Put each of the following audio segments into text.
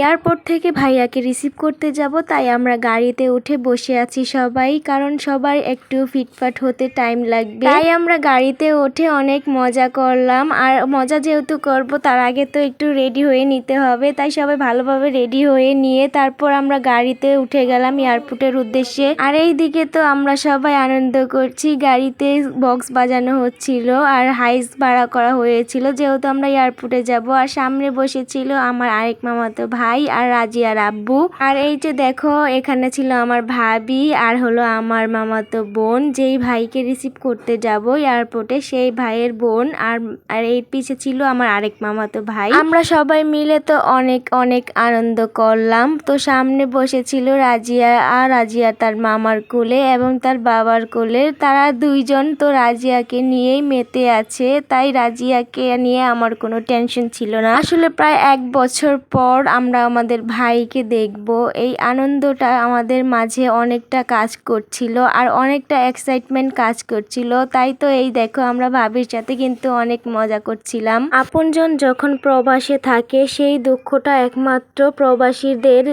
Airport থেকে ভাইয়াকে receive করতে যাব, তাই আমরা গাড়িতে উঠে বসে আছি সবাই, কারণ সবার একটু ফিটফাট হতে টাইম লাগবে। তাই আমরা গাড়িতে উঠে অনেক মজা করলাম, আর মজা যেহেতু করব, তার আগে তো একটু রেডি হয়ে নিতে হবে, তাই সবাই ভালোভাবে রেডি হয়ে নিয়ে তারপর আমরা গাড়িতে উঠে গেলাম এয়ারপোর্টের উদ্দেশ্যে। আর এই দিকে তো আমরা সবাই আনন্দ করছি, গাড়িতে বক্স বাজানো হচ্ছিল আর হাইস ভাড়া করা হয়েছিল, যেহেতু আমরা এয়ারপোর্টে যাব। আর সামনে বসেছিল আমার আরেক মামাতো ভাই। আর রাজিয়ার আব্বু। আর এই যে দেখো, এখানে ছিল আমার ভাবি আর হলো আমার মামাতো বোন। যেই ভাইকে রিসিভ করতে যাব এয়ারপোর্টে সেই ভাইয়ের বোন আর আর এর পিছে ছিল আমার আরেক মামাতো ভাই। আমরা সবাই মিলে তো অনেক অনেক আনন্দ করলাম। তো সামনে বসেছিল রাজিয়া আর রাজিয়া তার মামার কোলে এবং তার বাবার কোলে। তারা দুইজন তো রাজিয়াকে নিয়েই মেতে আছে, তাই রাজিয়াকে নিয়ে আমার কোনো টেনশন ছিল না। আসলে প্রায় এক বছর পর আমরা আমাদের ভাইকে দেখব। এই আনন্দটা আমাদের মাঝে অনেকটা কাজ করছিল আর অনেকটা এক্সাইটমেন্ট কাজ করছিল। তাই তো এই দেখো আমরা ভাবির সাথে কিন্তু অনেক মজা করছিলাম। আপনজন যখন প্রবাসে থাকে সেই দুঃখটা একমাত্র প্রবাসীদের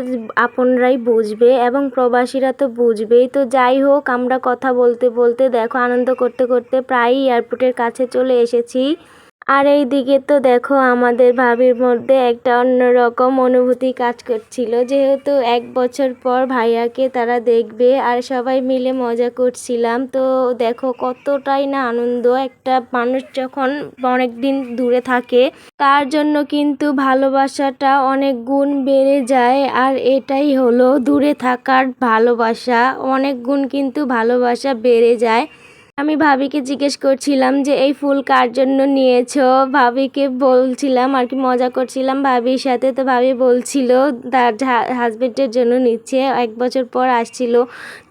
আপনরাই বুঝবে এবং প্রবাসীরা তো বুঝবেই। তো যাই হোক, আমরা কথা বলতে বলতে দেখো আনন্দ করতে করতে প্রায়ই এয়ারপোর্টের কাছে চলে এসেছি। আর এই দিকে তো দেখো আমাদের ভাবির মধ্যে একটা অন্যরকম অনুভূতি কাজ করছিল। যেহেতু এক বছর পর ভাইয়াকে তারা দেখবে আর সবাই মিলে মজা করছিলাম, তো দেখো কতটাই না আনন্দ। একটা মানুষ যখন অনেক দিন দূরে থাকে, তার জন্য কিন্তু ভালোবাসাটা অনেক গুণ বেড়ে যায় আর এটাই হলো দূরে থাকার ভালোবাসা। অনেক গুণ কিন্তু ভালোবাসা বেড়ে যায়। আমি ভাবিকে জিজ্ঞেস করছিলাম যে, এই ফুল কার জন্য নিয়েছো? ভাবিকে বলছিলাম, আর কি মজা করছিলাম ভাবির সাথে। তো ভাবি বলছিল, তার হাজবেন্ডের জন্য নিচ্ছে, এক বছর পর আসছিল।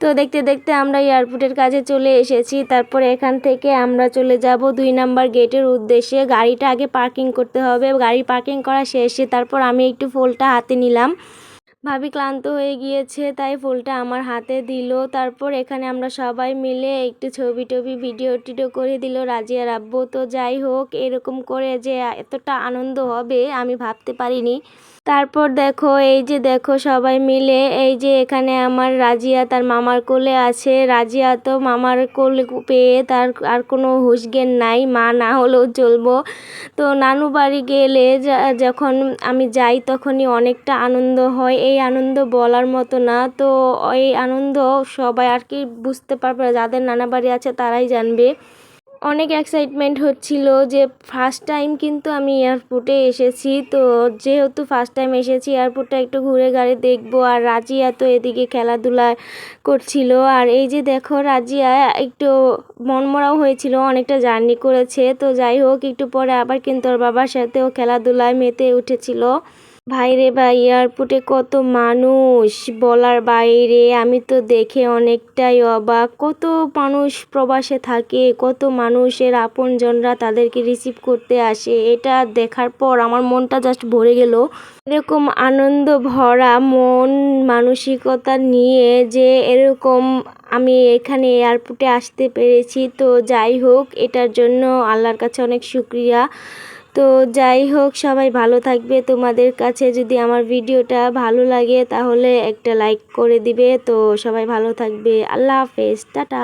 তো দেখতে দেখতে আমরা এয়ারপোর্টের কাছে চলে এসেছি। তারপর এখান থেকে আমরা চলে যাব দুই নাম্বার গেটের উদ্দেশ্যে। গাড়িটা আগে পার্কিং করতে হবে। গাড়ি পার্কিং করা শেষে তারপর আমি একটু ফুলটা হাতে নিলাম। ভাবি ক্লান্ত হয়ে গিয়েছে, তাই ফুলটা আমার হাতে দিল। তারপর এখানে আমরা সবাই মিলে একটু ছবি টবি, ভিডিও টিডিও করে দিল রাজিয়া রাব্বু তো যাই হোক, এরকম করে যে এতটা আনন্দ হবে আমি ভাবতে পারিনি। তারপর দেখো, এই যে দেখো সবাই মিলে, এই যে এখানে আমার রাজিয়া তার মামার কোলে আছে। রাজিয়া তো মামার কোলে পেয়ে তার আর কোনো হুশজ্ঞান নাই, মা না হলেও চলবো। তো নানু বাড়ি গেলে যখন আমি যাই তখনই অনেকটা আনন্দ হয়। এই আনন্দ বলার মতো না, তো এই আনন্দ সবাই আর কি বুঝতে পারবে, যাদের নানা বাড়ি আছে তারাই জানবে। অনেক এক্সাইটমেন্ট হচ্ছিল যে ফার্স্ট টাইম কিন্তু আমি এয়ারপোর্টে এসেছি। তো যেহেতু ফার্স্ট টাইম এসেছি এয়ারপোর্টটা একটু ঘুরে গাড়ি দেখব। আর রাজিয়া তো এদিকে খেলাধুলা করছিল। আর এই যে দেখো রাজিয়া, একটু মনমরাও হয়েছিল, অনেকটা জার্নি করেছে। তো যাই হোক, একটু পরে আবার কিন্তু ওর বাবার সাথেও খেলাধুলায় মেতে উঠেছিল। ভাইরে ভাই এয়ারপোর্টে কত মানুষ বলার বাইরে, আমি তো দেখে অনেকটাই অবাক। কত মানুষ প্রবাসে থাকে, কত মানুষের আপনজনরা তাদেরকে রিসিভ করতে আসে, এটা দেখার পর আমার মনটা জাস্ট ভরে গেল। এরকম আনন্দ ভরা মন, মানসিকতা নিয়ে যে এরকম আমি এখানে এয়ারপোর্টে আসতে পেরেছি। তো যাই হোক, এটার জন্য আল্লাহর কাছে অনেক শুক্রিয়া। তো যাই হোক, সবাই ভালো থাকবে। তোমাদের কাছে যদি আমার ভিডিওটা ভালো লাগে, তাহলে একটা লাইক করে দিবে। তো সবাই ভালো থাকবে। আল্লাহ হাফেজ। টাটা।